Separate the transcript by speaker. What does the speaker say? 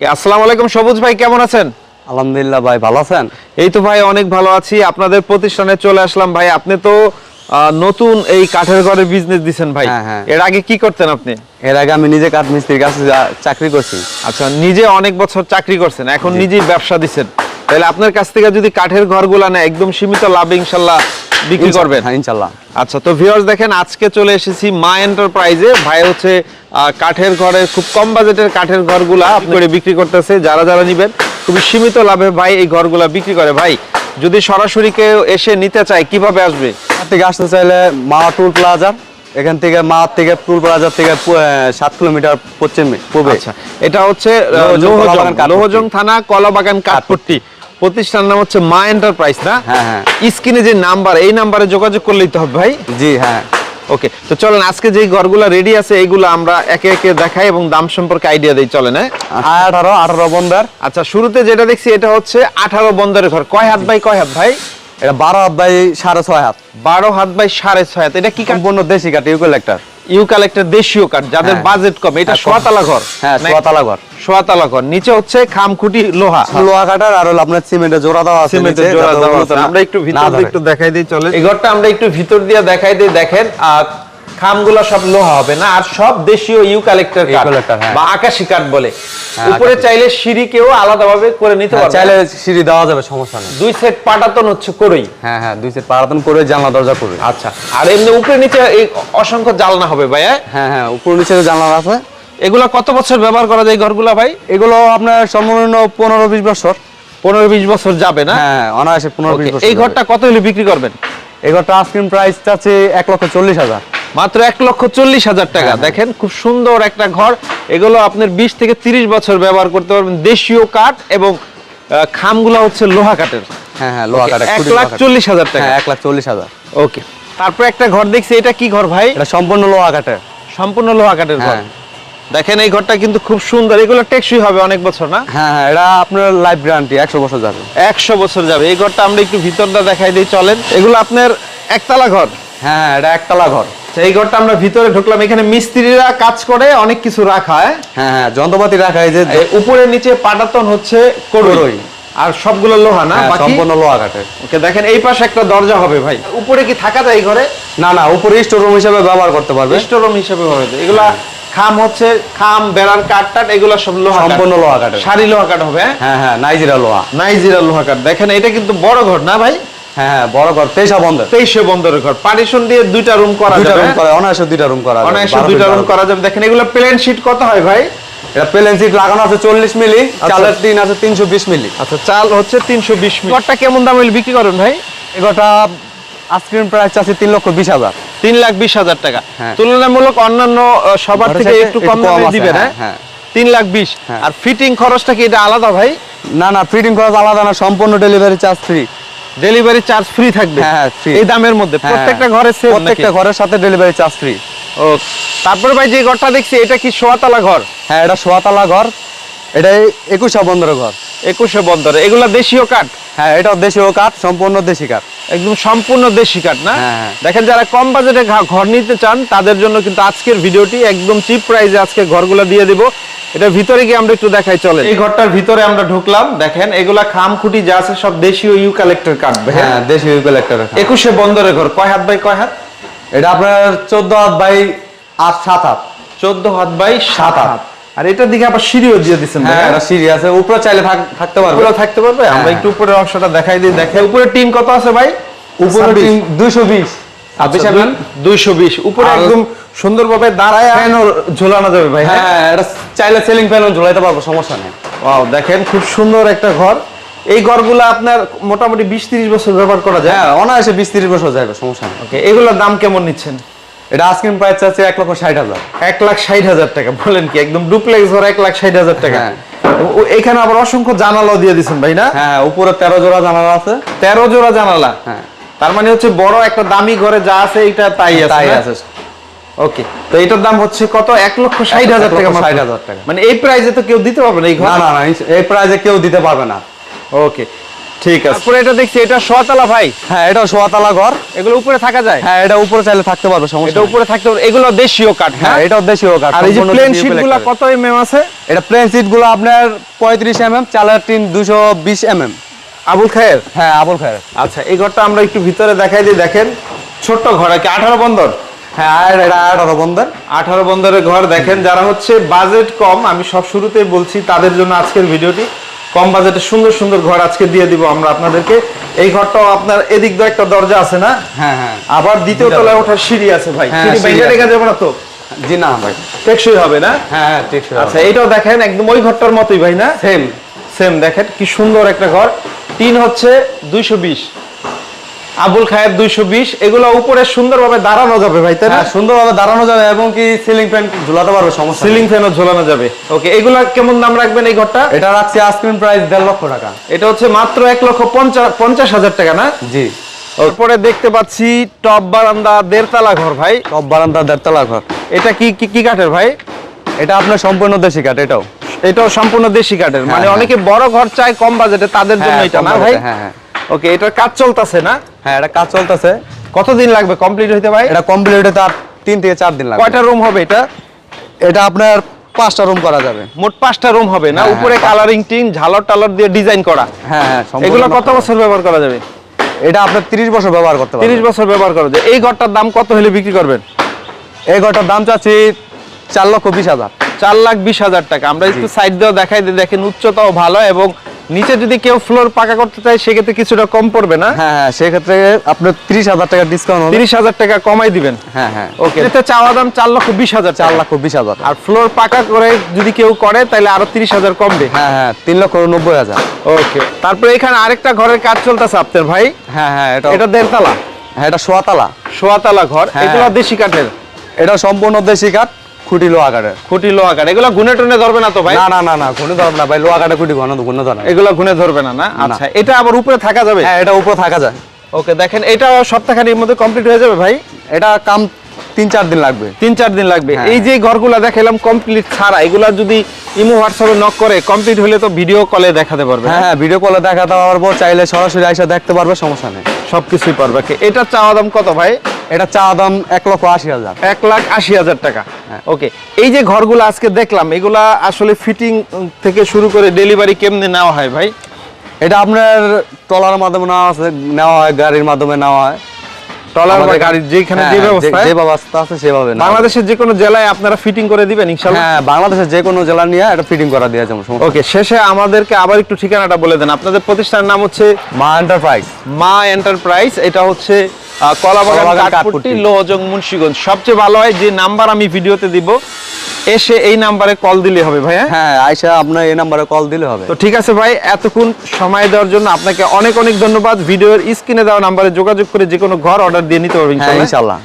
Speaker 1: আসসালামু আলাইকুম সবুজ ভাই কেমন আছেন?
Speaker 2: আলহামদুলিল্লাহ ভাই ভালো আছেন?
Speaker 1: এই তো ভাই অনেক ভালো আছি। আপনাদের প্রতিষ্ঠানে চলে আসলাম ভাই। আপনি তো নতুন এই কাঠের ঘরের বিজনেস দিছেন ভাই।
Speaker 2: হ্যাঁ, হ্যাঁ।
Speaker 1: এর আগে কি করতেন আপনি?
Speaker 2: এর আগে আমি নিজে কাঠ মিস্ত্রির কাছে চাকরি করছি।
Speaker 1: আচ্ছা নিজে অনেক বছর চাকরি করছেন এখন নিজেই ব্যবসা দিচ্ছেন তাহলে আপনার কাছ থেকে যদি কাঠের ঘরগুলা না একদম সীমিত লাভ ইনশাল্লাহ বিক্রি করবেন।
Speaker 2: হ্যাঁ ইনশাল্লাহ।
Speaker 1: আচ্ছা তো ভিউয়ার্স দেখেন আজকে চলে এসেছি মা এন্টারপ্রাইজে ভাই হচ্ছে কাঠের ঘরের খুব কম বাজেটের কাঠের ঘরগুলা আপনি করে বিক্রি করতেছে। যারা যারা নিবেন খুবই সীমিত লাভে ভাই এই ঘরগুলা বিক্রি করে। ভাই যদি সরাসরি কেউ এসে নিতে চায় কীভাবে আসবে?
Speaker 2: থেকে আসতে চাইলে মা টুল প্লাজার এখান থেকে মা থেকে টুল প্লাজার থেকে সাত কিলোমিটার পশ্চিমে
Speaker 1: আচ্ছা এটা হচ্ছে
Speaker 2: লোহজং
Speaker 1: থানা কলাবাগান কাঠপট্টি। প্রতিষ্ঠানের নাম হচ্ছে মা এন্টারপ্রাইজ না?
Speaker 2: হ্যাঁ, হ্যাঁ।
Speaker 1: স্ক্রিনে যে নাম্বার এই নাম্বারে যোগাযোগ করলেই তো হবে ভাই।
Speaker 2: জি হ্যাঁ।
Speaker 1: ওকে তো চলেন আজকে যেই ঘরগুলো রেডি আছে এইগুলো আমরা একে একে দেখাই এবং দাম সম্পর্কে আইডিয়া দেই চলেন হ্যাঁ?
Speaker 2: আঠারো আঠারো বন্দার।
Speaker 1: আচ্ছা শুরুতে যেটা দেখছি এটা হচ্ছে আঠারো বন্দরের ঘর। কয় হাত বাই কয় হাত ভাই?
Speaker 2: এটা বারো হাত বাই সাড়ে ছয় হাত।
Speaker 1: বারো হাত বাই সাড়ে ছয় হাত এটা কি কাঠ?
Speaker 2: সম্পূর্ণ দেশি কাঠ ইউকেলেক্টার।
Speaker 1: ইউকালেক্টার দেশীয় কাঠ যাদের
Speaker 2: হ্যাঁ।
Speaker 1: বাজেট কম এটা
Speaker 2: হ্যাঁ,
Speaker 1: সোয়াতলা ঘর
Speaker 2: হ্যাঁ
Speaker 1: না-
Speaker 2: ঘর।
Speaker 1: সোয়াতলা ঘর নিচে হচ্ছে খামখুটি লোহা।
Speaker 2: লোহা কাটার আর হলো আপনার সিমেন্টের জোড়া দেওয়া আছে
Speaker 1: সিমেন্টের জোড়া দেওয়া আছে। আমরা একটু ভিতর দিয়ে একটু দেখাই দিই চলে এই ঘরটা আমরা একটু ভিতর দিয়ে দেখাই দিই দেখেন আর খামগুলো সব লোহা হবে না আর সব দেশীয় ইউকালেক্টর কাঠ।
Speaker 2: হ্যাঁ।
Speaker 1: বা আকাশি কাঠ বলে।
Speaker 2: হ্যাঁ,
Speaker 1: উপরে। চাইলে সিঁড়িকেও আলাদাভাবে করে নিতে
Speaker 2: হ্যাঁ,
Speaker 1: পারবে।
Speaker 2: চাইলে সিঁড়ি দেওয়া যাবে সমস্যা নেই।
Speaker 1: দুই সেট পাটাতন হচ্ছে করই।
Speaker 2: হ্যাঁ হ্যাঁ দুই সেট পারাতন করে জানলা দরজা করবে
Speaker 1: আচ্ছা আর এমনি উপরে নিচে এই অসংখ্য জালনা হবে ভাই হ্যাঁ?
Speaker 2: হ্যাঁ উপর নিচে জানলা আছে।
Speaker 1: এগুলা কত বছর ব্যবহার করা যায় ঘরগুলা ভাই?
Speaker 2: এগুলো আপনার সম্পূর্ণ পনেরো বিশ বছর।
Speaker 1: পনেরো বিশ বছর যাবে না?
Speaker 2: হ্যাঁ অনায়াসে পনেরো বিশ বছর
Speaker 1: এই ঘরটা কত হলে বিক্রি করবেন?
Speaker 2: এই ঘরটা আইসক্রিম প্রাইসটা আছে এক লক্ষ চল্লিশ হাজার।
Speaker 1: মাত্র এক লক্ষ চল্লিশ হাজার টাকা।
Speaker 2: হ্যাঁ,
Speaker 1: দেখেন খুব সুন্দর একটা ঘর। এগুলো আপনার বিশ থেকে তিরিশ বছর ব্যবহার করতে পারবেন। দেশীয় কাঠ এবং খামগুলা হচ্ছে লোহা কাঠের।
Speaker 2: হ্যাঁ হ্যাঁ লোহা কাঠ
Speaker 1: এক লাখ চল্লিশ হাজার টাকা।
Speaker 2: হ্যাঁ এক লাখ চল্লিশ হাজার।
Speaker 1: ওকে তারপর একটা ঘর দেখছি। এটা কি ঘর ভাই?
Speaker 2: এটা সম্পূর্ণ লোহা কাঠের।
Speaker 1: সম্পূর্ণ লোহা কাঠের ঘর।
Speaker 2: হ্যাঁ।
Speaker 1: দেখেন এই ঘরটা কিন্তু খুব সুন্দর। এগুলো টেকসই হবে অনেক বছর না?
Speaker 2: হ্যাঁ হ্যাঁ এটা আপনার লাইফ গ্যারান্টি একশো বছর যাবে।
Speaker 1: একশো বছর যাবে। এই ঘরটা আমরা একটু ভিতরটা দেখাই দিই চলেন। এগুলো আপনার একতলা ঘর?
Speaker 2: হ্যাঁ এটা একতলা ঘর।
Speaker 1: আচ্ছা, এই ঘরটা আমরা ভিতরে ঢুকলাম। এখানে মিস্ত্রিরা কাজ করে অনেক কিছু রাখা হয়?
Speaker 2: হ্যাঁ হ্যাঁ যন্ত্রপাতি রাখা এই যে
Speaker 1: উপরে নিচে পাটাতন হচ্ছে করই। আর সবগুলো লোহা না
Speaker 2: হ্যাঁ, সম্পূর্ণ লোহা কাঠের।
Speaker 1: ওকে দেখেন এই পাশে একটা দরজা হবে ভাই। উপরে কি থাকা যায় এই ঘরে?
Speaker 2: না না উপরে স্টোর রুম হিসেবে ব্যবহার করতে পারবে।
Speaker 1: স্টোর রুম হিসেবে হবে। এগুলা খাম হচ্ছে খাম বেড়ার কাঠ টাট এগুলো সব লোহা
Speaker 2: সম্পূর্ণ লোহা কাঠের।
Speaker 1: সারি লোহা কাঠ হবে হ্যাঁ?
Speaker 2: হ্যাঁ হ্যাঁ নাইজিরা লোহা।
Speaker 1: নাইজিরা লোহা কাঠ। দেখেন এটা কিন্তু বড় ঘর না ভাই?
Speaker 2: হ্যাঁ হ্যাঁ বড় ঘর তেইশা বন্ধ
Speaker 1: তেইশে বন্দরের ঘর। পার্টিশন দিয়ে দুইটা রুম করা
Speaker 2: দুইটা রুম করা অনায়াসে দুইটা রুম করা
Speaker 1: অনায়াসে দুইটা রুম করা যাবে। দেখেন এগুলো প্লেন শিট কত হয় ভাই?
Speaker 2: এটা প্লেন সিট লাগানো আছে চল্লিশ মিলি চালের টিন আছে তিনশো বিশ মিলি।
Speaker 1: আচ্ছা চাল হচ্ছে তিনশো বিশ ঘরটা কেমন দাম বিক্রি করেন ভাই?
Speaker 2: এগোটা আইসক্রিম প্রাইস আছে তিন লক্ষ বিশ হাজার।
Speaker 1: তিন লাখ বিশ হাজার টাকা।
Speaker 2: হ্যাঁ।
Speaker 1: তুলনামূলক অন্যান্য সবার থেকে একটু কম দামে দিবেন
Speaker 2: হ্যাঁ,
Speaker 1: হ্যাঁ। তিন লাখ বিশ।
Speaker 2: হ্যাঁ।
Speaker 1: আর ফিটিং খরচটা কি এটা আলাদা ভাই?
Speaker 2: না না ফিটিং খরচ আলাদা না সম্পূর্ণ delivery charge free
Speaker 1: delivery charge free থাকবে।
Speaker 2: হ্যাঁ, হ্যাঁ,
Speaker 1: এই দামের মধ্যে
Speaker 2: হ্যাঁ,
Speaker 1: প্রত্যেকটা ঘরে সেম
Speaker 2: প্রত্যেকটা ঘরের সাথে ডেলিভারি চার্জ ফ্রি
Speaker 1: ও তারপরে ভাই যে ঘরটা দেখছি এটা কি সোয়াতলা ঘর?
Speaker 2: হ্যাঁ এটা সোয়াতলা ঘর। এটা একুশা বন্দরের ঘর।
Speaker 1: একুশে বন্দর। এগুলা দেশীয় কাঠ?
Speaker 2: হ্যাঁ এটা দেশীয় কাঠ সম্পূর্ণ দেশি কাঠ।
Speaker 1: একদম সম্পূর্ণ দেশি কাঠ না। দেখেন যারা কম বাজেটে ঘর নিতে চান তাদের জন্য কিন্তু আজকের ভিডিওটি একদম চিপ প্রাইসে আজকে ঘরগুলো দিয়ে দেব। এটা ভিতরে গিয়ে আমরা একটু দেখাই চলে এই ঘরটার ভিতরে আমরা ঢুকলাম দেখেন এগুলা খাম খুঁটি যা আছে সব দেশীয় ইউ কালেক্টর কাঠ
Speaker 2: হ্যাঁ দেশীয় ইউকেলেক্টর
Speaker 1: একুশে বন্দরের ঘর কয় হাত বাই কয় হাত?
Speaker 2: এটা আপনার চোদ্দ হাত বাই আট সাত হাত।
Speaker 1: চোদ্দ হাত বাই সাত হাত। আর এটার দিকে আবার সিঁড়িও দিয়ে দিচ্ছেন
Speaker 2: হ্যাঁ এটা সিঁড়ি আছে উপরে চাইলে থাকতে পারবে।
Speaker 1: উপরে থাকতে পারবে আমরা
Speaker 2: হ্যাঁ।
Speaker 1: একটু উপরের অংশটা দেখাই দিই দেখে উপরে টিন কত আছে ভাই?
Speaker 2: উপরে বিশ
Speaker 1: দুইশো বিশ। উপরে
Speaker 2: আর-
Speaker 1: একদম সুন্দরভাবে দাঁড়ায় ফ্যানও ঝোলানো যাবে ভাই হ্যাঁ?
Speaker 2: হ্যাঁ এটা চাইলে সিলিং ফ্যানও ঝুলাইতে পারব সমস্যা নেই।
Speaker 1: ওয়াও দেখেন খুব সুন্দর একটা ঘর। এই ঘরগুলো আপনার মোটামুটি বিশ তিরিশ বছর ব্যবহার করা যায়?
Speaker 2: হ্যাঁ অনায়াসে বিশ তিরিশ বছর যাবে সমস্যা নেই।
Speaker 1: ওকে এগুলোর দাম কেমন নিচ্ছেন?
Speaker 2: এটা আইসক্রিম প্রাইস আছে এক লক্ষ ষাট হাজার।
Speaker 1: এক লাখ ষাট হাজার টাকা বলেন কি একদম ডুপ্লেক্স ঘর এক লাখ ষাট হাজার টাকা। এখানে আবার অসংখ্য জানালাও দিয়ে দিচ্ছেন ভাই না?
Speaker 2: হ্যাঁ উপরে তেরো জোড়া জানালা আছে।
Speaker 1: তেরো জোড়া জানালা।
Speaker 2: হ্যাঁ।
Speaker 1: তার মানে হচ্ছে বড় একটা দামি ঘরে যা আছে এটা তাই আছে
Speaker 2: তাই আছে
Speaker 1: ওকে তো এটার দাম হচ্ছে কত? এক লক্ষ ষাট হাজার টাকা।
Speaker 2: ষাট হাজার টাকা।
Speaker 1: মানে এই প্রাইসে তো কেউ দিতে পারবে না এই ঘর?
Speaker 2: না না এই প্রাইজে কেউ দিতে পারবে না।
Speaker 1: ওকে ঠিক আছে। তারপরে এটা দেখছি এটা সোয়াতলা ভাই।
Speaker 2: হ্যাঁ এটা সোয়াতলা ঘর।
Speaker 1: এগুলো উপরে থাকা যায়?
Speaker 2: হ্যাঁ এটা উপরে চাইলে থাকতে পারবে সমস্যা
Speaker 1: এটা উপরে থাকতে পারবে। এগুলো দেশীয় কাঠ
Speaker 2: হ্যাঁ?
Speaker 1: হ্যাঁ
Speaker 2: এটাও দেশীয় কাঠ
Speaker 1: আর এই যে প্লেন
Speaker 2: দেশীয়
Speaker 1: শীট
Speaker 2: plate
Speaker 1: গুলা
Speaker 2: কাঠ।
Speaker 1: কত এমএম আছে?
Speaker 2: এটা প্লেন সিটগুলো আপনার পঁয়ত্রিশ এমএম এম চালের টিন দুশো বিশ এম এম
Speaker 1: আবুল খায়ের?
Speaker 2: হ্যাঁ আবুল খায়ের।
Speaker 1: আচ্ছা এই ঘরটা আমরা একটু ভিতরে দেখাই দিই দেখেন। ছোট্ট ঘর আর কি আঠারো বন্দর?
Speaker 2: হ্যাঁ আর এটা আঠারো বন্ধের
Speaker 1: আঠারো বন্দরের ঘর দেখেন যারা হচ্ছে বাজেট কম আমি সব শুরুতেই বলছি তাদের জন্য আজকের ভিডিওটি। কম বাজেটে সুন্দর সুন্দর ঘর আজকে দিয়ে দিব আমরা আপনাদেরকে। এই ঘরটাও আপনার এদিক দিয়ে একটা দরজা আছে না?
Speaker 2: হ্যাঁ হ্যাঁ।
Speaker 1: আবার দ্বিতীয় তলায় ওঠার সিঁড়ি আছে ভাই।
Speaker 2: হ্যাঁ,
Speaker 1: সিঁড়ি ভেঙে রেখে যাবে না তো?
Speaker 2: জি না ভাই।
Speaker 1: টেকসই হবে না?
Speaker 2: হ্যাঁ হ্যাঁ ঠিক
Speaker 1: আচ্ছা এইটাও দেখেন একদম ওই ঘরটার মতোই ভাই না?
Speaker 2: সেম
Speaker 1: সেম দেখেন কি সুন্দর একটা ঘর। তিন হচ্ছে দুইশো বিশ। আবুল খায়ের দুইশো বিশ। এগুলো উপরে সুন্দরভাবে দাঁড়ানো যাবে ভাই তাই না?
Speaker 2: হ্যাঁ সুন্দরভাবে দাঁড়ানো যাবে এবং কি সিলিং ফ্যান ঝুলাতে পারবে সমস্যা।
Speaker 1: সিলিং ফ্যানও ঝোলানো যাবে। ওকে এগুলা কেমন দাম রাখবেন এই ঘরটা?
Speaker 2: এটা রাখছি আইসক্রিম প্রাইস দেড় লক্ষ টাকা।
Speaker 1: এটা হচ্ছে মাত্র এক লক্ষ পঞ্চাশ হাজার টাকা না?
Speaker 2: জি।
Speaker 1: তারপরে দেখতে পাচ্ছি টপ বারান্দা দেড়তলা ঘর ভাই।
Speaker 2: টপ বারান্দা দেড়তলা ঘর।
Speaker 1: এটা কি কি- কি কাঠের ভাই?
Speaker 2: এটা আপনার সম্পূর্ণ দেশি কাঠ এটাও।
Speaker 1: এটাও সম্পূর্ণ দেশি কাঠের। মানে
Speaker 2: হ্যাঁ।
Speaker 1: অনেকে বড় ঘর চায় কম বাজেটে তাদের জন্য
Speaker 2: হ্যাঁ,
Speaker 1: এটা না ভাই?
Speaker 2: হ্যাঁ হ্যাঁ।
Speaker 1: ওকে এটার কাজ চলতেছে না?
Speaker 2: হ্যাঁ এটা কাজ চলতেছে।
Speaker 1: কতদিন লাগবে? কমপ্লিট হইতে ভাই?
Speaker 2: এটা কমপ্লিট হতে আর তিন থেকে চার দিন লাগবে।
Speaker 1: কয়টা রুম হবে এটা?
Speaker 2: এটা আপনার পাঁচটা রুম করা যাবে।
Speaker 1: মোট পাঁচটা রুম হবে না?
Speaker 2: হ্যাঁ,
Speaker 1: উপরে কালারিং টিন ঝালর টালর দিয়ে ডিজাইন করা।
Speaker 2: হ্যাঁ হ্যাঁ
Speaker 1: এগুলো কত বছর ব্যবহার করা যাবে?
Speaker 2: এটা আপনার 30 বছর ব্যবহার করতে পারবেন।
Speaker 1: তিরিশ বছর ব্যবহার করা যায় এই ঘরটার দাম কত হলে বিক্রি করবেন?
Speaker 2: এই ঘরটার দাম চাচ্ছি চার লক্ষ বিশ হাজার।
Speaker 1: চার লাখ বিশ হাজার টাকা। আমরা একটু সাইড দিয়েও দেখাই দিই দেখেন উচ্চতাও ভালো এবং নিচে যদি কেউ ফ্লোর পাকা করতে চায় সেক্ষেত্রে কিছুটা কম পড়বে না?
Speaker 2: হ্যাঁ হ্যাঁ সেক্ষেত্রে আপনার ত্রিশ হাজার টাকা ডিসকাউন্ট হবে।
Speaker 1: তিরিশ হাজার টাকা কমাই দিবেন।
Speaker 2: হ্যাঁ হ্যাঁ।
Speaker 1: ওকে এতে চাওয়া দাম চার লক্ষ বিশ হাজার
Speaker 2: চার লক্ষ বিশ হাজার।
Speaker 1: আর ফ্লোর পাকা করে যদি কেউ করে তাহলে আরও তিরিশ হাজার কমবে।
Speaker 2: হ্যাঁ হ্যাঁ তিন লক্ষ নব্বই হাজার।
Speaker 1: ওকে তারপরে এখানে আরেকটা ঘরের কাজ চলতেছে আপনার ভাই।
Speaker 2: হ্যাঁ হ্যাঁ এটা
Speaker 1: এটা দেড়তলা।
Speaker 2: হ্যাঁ এটা সোয়াতলা।
Speaker 1: সোয়াতলা ঘর
Speaker 2: হ্যাঁ।
Speaker 1: দেশি কাঠের।
Speaker 2: এটা সম্পূর্ণ দেশি কাঠ। খুঁটি লোহা কাঠের
Speaker 1: খুঁটি লোহা কাঠ এগুলো গুনে টুনে ধরবে না তো ভাই?
Speaker 2: না না না না ঘুনে ধরব না ভাই লোহা কাঠে খুঁটি ঘন ঘুনে ধরে
Speaker 1: এগুলো গুনে ধরবে না না? আচ্ছা এটা আবার উপরে থাকা যাবে?
Speaker 2: হ্যাঁ এটা উপরে থাকা যায়।
Speaker 1: ওকে দেখেন এটা সপ্তাহখানির মধ্যে কমপ্লিট হয়ে যাবে ভাই?
Speaker 2: এটা কাম তিন চার দিন লাগবে।
Speaker 1: তিন চার দিন লাগবে।
Speaker 2: হ্যাঁ।
Speaker 1: এই যে ঘরগুলা দেখালাম কমপ্লিট ছাড়া এগুলা যদি ইমো হোয়াটসঅ্যাপে নক করে কমপ্লিট হলে তো ভিডিও কলে দেখাতে পারবে
Speaker 2: হ্যাঁ ভিডিও কলে দেখাতে পারব চাইলে সরাসরি আইসা দেখতে পারবে সমস্যা নেই।
Speaker 1: সবকিছুই পারবে। এটা চাওয়া দাম কত ভাই?
Speaker 2: এটা চা দাম এক লক্ষ আশি হাজার।
Speaker 1: এক লাখ আশি হাজার টাকা। ওকে এই যে ঘরগুলো আজকে দেখলাম এগুলা আসলে ফিটিং থেকে শুরু করে ডেলিভারি কেমনে নেওয়া হয় ভাই?
Speaker 2: এটা আপনার ট্রলার মাধ্যমে নেওয়া আছে নেওয়া হয় গাড়ির মাধ্যমে নেওয়া হয়।
Speaker 1: ট্রলার বা গাড়ির যেখানে
Speaker 2: হ্যাঁ,
Speaker 1: যে
Speaker 2: যে-
Speaker 1: ব্যবস্থা
Speaker 2: যে ব্যবস্থা আছে সেভাবে নেওয়া
Speaker 1: বাংলাদেশের যে কোনো জেলায় আপনারা ফিটিং করে দিবেন
Speaker 2: হ্যাঁ বাংলাদেশের যে কোনো জেলা নিয়ে এটা ফিটিং করা যাব
Speaker 1: ওকে শেষে আমাদেরকে আবার একটু ঠিকানাটা বলে দেন। আপনাদের প্রতিষ্ঠানের নাম হচ্ছে
Speaker 2: মা এন্টারপ্রাইজ
Speaker 1: মা এন্টারপ্রাইজ এটা হচ্ছে কলাবাগান কাঠপুটি। লোহজং মুন্সিগঞ্জ। সবচেয়ে ভালো হয় যে নাম্বার আমি ভিডিওতে দিব এসে এই নাম্বারে কল দিলে হবে ভাই হ্যাঁ
Speaker 2: আয়সা আপনার এই নাম্বারে কল দিলে হবে।
Speaker 1: তো ঠিক আছে ভাই এতক্ষণ সময় দেওয়ার জন্য আপনাকে অনেক অনেক ধন্যবাদ। ভিডিওর স্ক্রিনে দেওয়া নাম্বারে যোগাযোগ করে যে কোনো ঘর অর্ডার দিয়ে নিতে পারবেন
Speaker 2: হ্যাঁ
Speaker 1: ইনশাআল্লাহ।